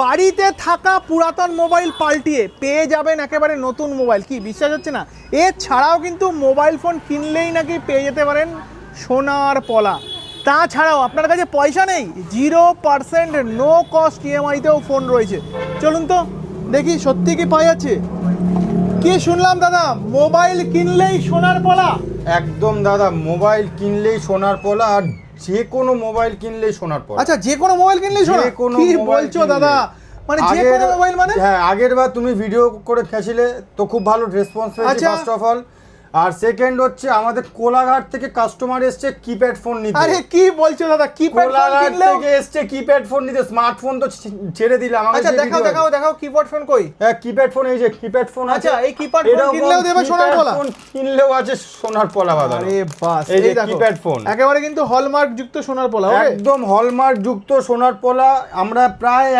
বাড়িতে থাকা পুরাতন মোবাইল পাল্টিয়ে পেয়ে যাবেন একেবারে নতুন মোবাইল। কি বিশ্বাস হচ্ছে না? এছাড়াও কিন্তু মোবাইল ফোন কিনলেই নাকি পেয়ে যেতে পারেন সোনার পলা। তাছাড়াও আপনার কাছে পয়সা নেই, জিরো পার্সেন্ট নো কস্ট ইএমআইতেও ফোন রয়েছে। চলুন তো, দেখি সত্যি কি পাওয়া যাচ্ছে। কি শুনলাম দাদা? মোবাইল কিনলেই সোনার পলা। একদম দাদা মোবাইল কিনলেই সোনার পলা আর যে কোনো মোবাইল কিনলেই সোনার পলা। আচ্ছা যে কোনো মোবাইল কিনলেই সোনা? যে কোনো বলছো দাদা? মানে যে কোনো মোবাইল মানে? হ্যাঁ আগের বার তুমি ভিডিও করে খেয়েছিলে তো খুব ভালো রেসপন্স আচ্ছা। ফার্স্ট অফ অল আর সেকেন্ড হচ্ছে আমাদের কোলাঘাট থেকে কাস্টমার এসছে কিপ্যাড ফোন নিতে। আরে কি বলছো দাদা? কি কোলাঘাট কিনলেও থেকে এসছে কিপ্যাড ফোন নিতে স্মার্টফোন তো ছেড়ে দিলাম আমাকে আচ্ছা দেখাও দেখাও দেখাও কিপ্যাড ফোন কই? হ্যাঁ কিপ্যাড ফোন এই যে কিপ্যাড ফোন আচ্ছা, এই কিপ্যাড ফোন কিনলেও দেবে সোনার পলা? ফোন কিনলেও আছে সোনার পলা বাদা আরে বাস এই যে keypad phone। একেবারে কিন্তু হলমার্ক যুক্ত সোনার পোলা একদম হলমার্ক যুক্ত সোনার পলা। আমরা প্রায়